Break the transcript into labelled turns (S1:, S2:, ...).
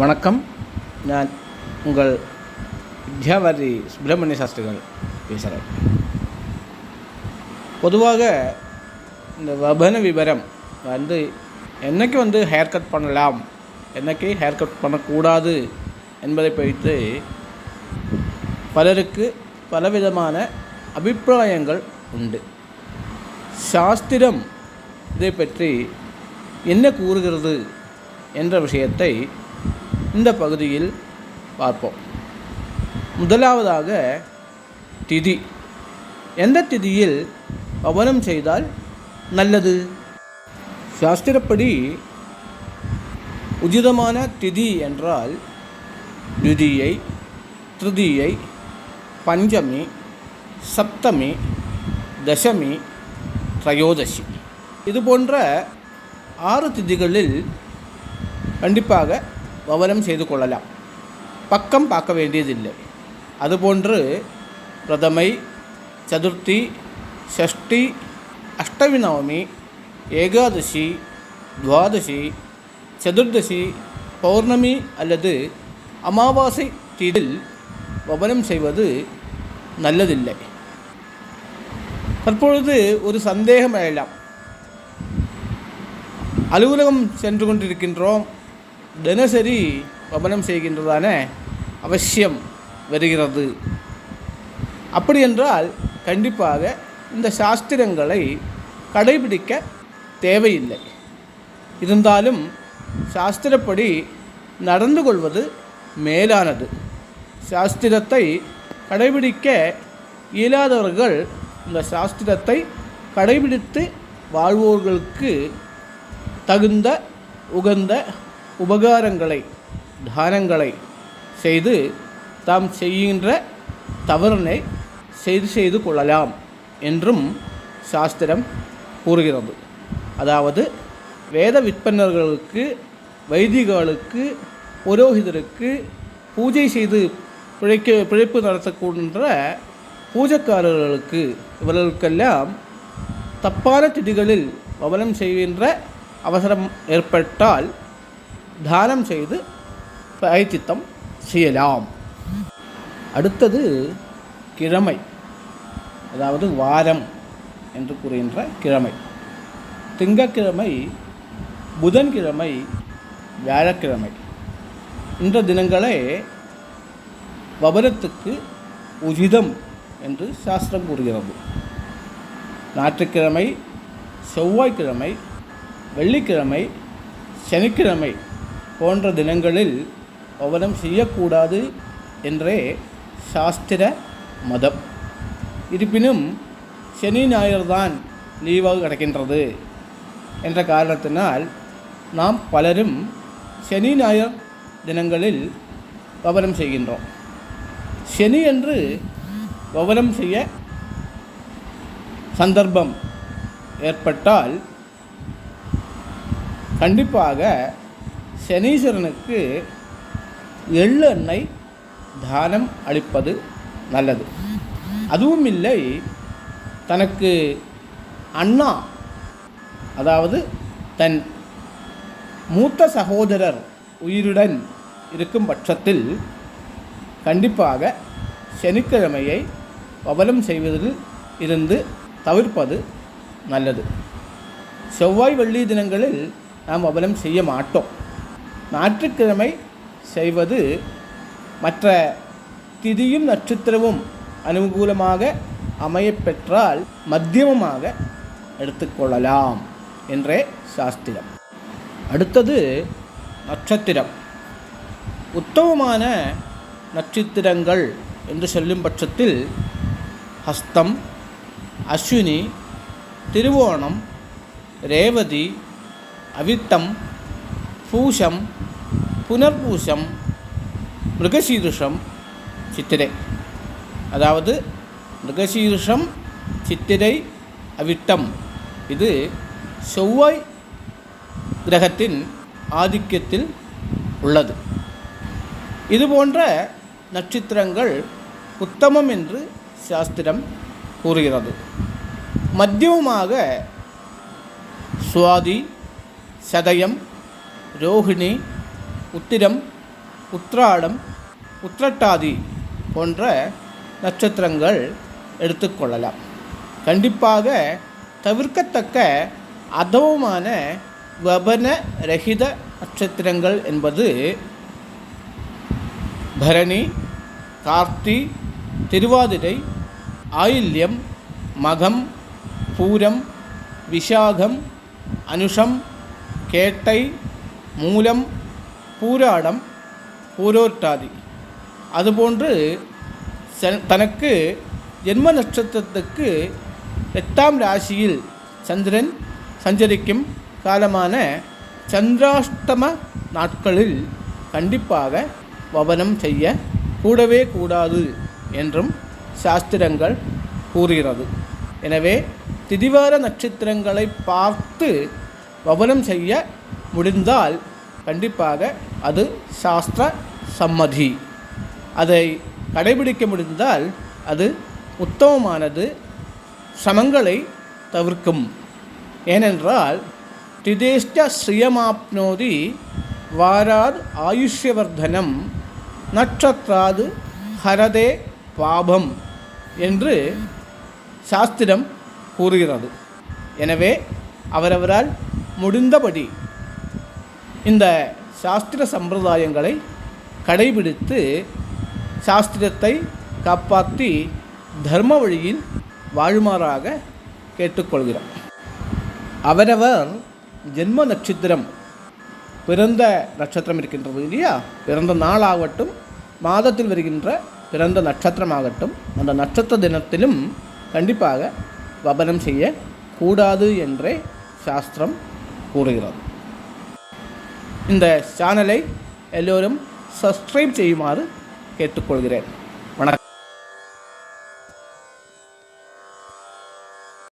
S1: வணக்கம். நான் உங்கள் வித்யாவாரி சுப்பிரமணிய சாஸ்திரிகள் பேசுகிறேன். பொதுவாக இந்த வபன விவரம் வந்து என்னைக்கு வந்து ஹேர் கட் பண்ணலாம் என்னைக்கு ஹேர் கட் பண்ணக்கூடாது என்பதை பற்றி பலருக்கு பலவிதமான அபிப்பிராயங்கள் உண்டு. சாஸ்திரம் இதை பற்றி என்ன கூறுகிறது என்ற விஷயத்தை இந்த பகுதியில் பார்ப்போம். முதலாவதாக திதி. எந்த திதியில் பவனம் செய்தால் நல்லது? சாஸ்திரப்படி உச்சிதமான திதி என்றால் துதியை திருதியை பஞ்சமி சப்தமி தசமி திரையோதசி. இது போன்ற ஆறு திதிகளில் கண்டிப்பாக பவனம் செய்து கொள்ளலாம். பக்கம் பார்க்க வேண்டியதில்லை. அதுபோன்று பிரதமை சதுர்த்தி ஷஷ்டி அஷ்டமி நவமி ஏகாதசி துவாதசி சதுர்தசி பௌர்ணமி அல்லது அமாவாசை தீதில் பவனம் செய்வது நல்லதில்லை. தற்பொழுது ஒரு சந்தேகம் எழலாம். அலுவலகம் சென்று கொண்டிருக்கின்றோம். தினசரி வபனம் செய்கின்றதான அவசியம் வருகிறது. அப்படி என்றால் கண்டிப்பாக இந்த சாஸ்திரங்களை கடைபிடிக்க தேவையில்லை. இருந்தாலும் சாஸ்திரப்படி நடந்து கொள்வது மேலானது. சாஸ்திரத்தை கடைபிடிக்க இயலாதவர்கள் இந்த சாஸ்திரத்தை கடைபிடித்து வாழ்வோர்களுக்கு தகுந்த உகந்த உபகாரங்களை தானங்களை செய்து தாம் செய்கின்ற தவறினை செய்து செய்து கொள்ளலாம் என்றும் சாஸ்திரம் கூறுகிறது. அதாவது வேத விற்பனர்களுக்கு வைதிகளுக்கு புரோகிதருக்கு பூஜை செய்து பிழைக்க பிழைப்பு நடத்தக்கூன்ற பூஜைக்காரர்களுக்கு இவர்களுக்கெல்லாம் தப்பான திதிகளில் பவனம் செய்கின்ற அவசரம் ஏற்பட்டால் தானம் செய்து பிராயச்சித்தம் செய்யலாம். அடுத்தது கிழமை அதாவது வாரம் என்று கூறுகின்ற கிழமை. திங்கக்கிழமை புதன்கிழமை வியாழக்கிழமை. இந்த தினங்களே வபரத்துக்கு உஜிதம் என்று சாஸ்திரம் கூறுகிறது. ஞாயிற்றுக்கிழமை செவ்வாய்க்கிழமை வெள்ளிக்கிழமை சனிக்கிழமை போன்ற தினங்களில் அவலம் செய்யக்கூடாது என்றே சாஸ்திர மதம். இருப்பினும் சனி ஞாயிறு தான் லீவாக கிடக்கின்றது என்ற காரணத்தினால் நாம் பலரும் சனி ஞாயிறு தினங்களில் கவனம் செய்கின்றோம். சனி என்று கவனம் செய்ய சந்தர்ப்பம் ஏற்பட்டால் கண்டிப்பாக சனீஸ்வரனுக்கு எள்ளு எண்ணெய் தானம் அளிப்பது நல்லது. அதுவும் இல்லை தனக்கு அண்ணா அதாவது தன் மூத்த சகோதரர் உயிருடன் இருக்கும் பட்சத்தில் கண்டிப்பாக சனிக்கிழமையை பவனம் செய்வதில் இருந்து தவிர்ப்பது நல்லது. செவ்வாய் வெள்ளி தினங்களில் நாம் பவனம் செய்ய மாட்டோம். ஞாயிற்றுக்கிழமை செய்வது மற்ற திதியும் நட்சத்திரமும் அனுகூலமாக அமையப்பெற்றால் மத்தியமமாக எடுத்துக்கொள்ளலாம் என்றே சாஸ்திரம். அடுத்தது நட்சத்திரம். உத்தமமான நட்சத்திரங்கள் என்று சொல்லும் பட்சத்தில் ஹஸ்தம் அஸ்வினி திருவோணம் ரேவதி அவித்தம் பூஷம் புனர்பூஷம் மிருகசீருஷம் சித்திரை. அதாவது மிருகசீருஷம் சித்திரை அவிட்டம். இது செவ்வாய் கிரகத்தின் ஆதிக்கத்தில் உள்ளது. இது போன்ற நட்சத்திரங்கள் உத்தமம் என்று சாஸ்திரம் கூறுகிறது. மத்தியமாக சுவாதி சதயம் ரோஹிணி உத்திரம் உத்ராடம் உத்திரட்டாதி போன்ற நட்சத்திரங்கள் எடுத்துக்கொள்ளலாம் கண்டிப்பாக தவிர்க்கத்தக்க அதவமான வபன ரகித நட்சத்திரங்கள் என்பது பரணி கார்த்தி திருவாதிரை ஆயில்யம் மகம் பூரம் விஷாகம் அனுஷம் கேட்டை மூலம் பூராடம் பூரோட்டாதி அதுபோன்று தனக்கு ஜென்ம நட்சத்திரத்துக்கு எட்டாம் ராசியில் சந்திரன் சஞ்சரிக்கும் காலமான சந்திராஷ்டம நாட்களில் கண்டிப்பாக வபனம் செய்ய கூடவே கூடாது என்றும் சாஸ்திரங்கள் கூறுகிறது. எனவே திதிவார நட்சத்திரங்களை பார்த்து வபனம் செய்ய முடிந்தால் கண்டிப்பாக அது சாஸ்திர சம்மதி. அதை கடைபிடிக்க முடிந்தால் அது உத்தமமானது சமங்களை தவிர்க்கும். ஏனென்றால் திதேஷ்ட ஸ்ரீயமாப்னோதி வாராத் ஆயுஷ்யவர்தனம் நட்சத்திராது ஹரதே பாபம் என்று சாஸ்திரம் கூறுகிறது. எனவே அவரவரால் முடிந்தபடி இந்த சாஸ்திர சம்பிரதாயங்களை கடைபிடித்து சாஸ்திரத்தை காப்பாற்றி தர்ம வழியில் வாழுமாறாக கேட்டுக்கொள்கிறோம். அவரவர் ஜென்ம நட்சத்திரம் பிறந்த நட்சத்திரம் இருக்கின்றது இல்லையா? பிறந்த நாளாகட்டும் மாதத்தில் வருகின்ற பிறந்த நட்சத்திரமாகட்டும் அந்த நட்சத்திர தினத்திலும் கண்டிப்பாக வபனம் செய்ய கூடாது என்றே சாஸ்திரம் கூறுகிறது. இந்த சேனலை எல்லோரும் சப்ஸ்கிரைப் செய்யுமாறு கேட்டுக்கொள்கிறேன்.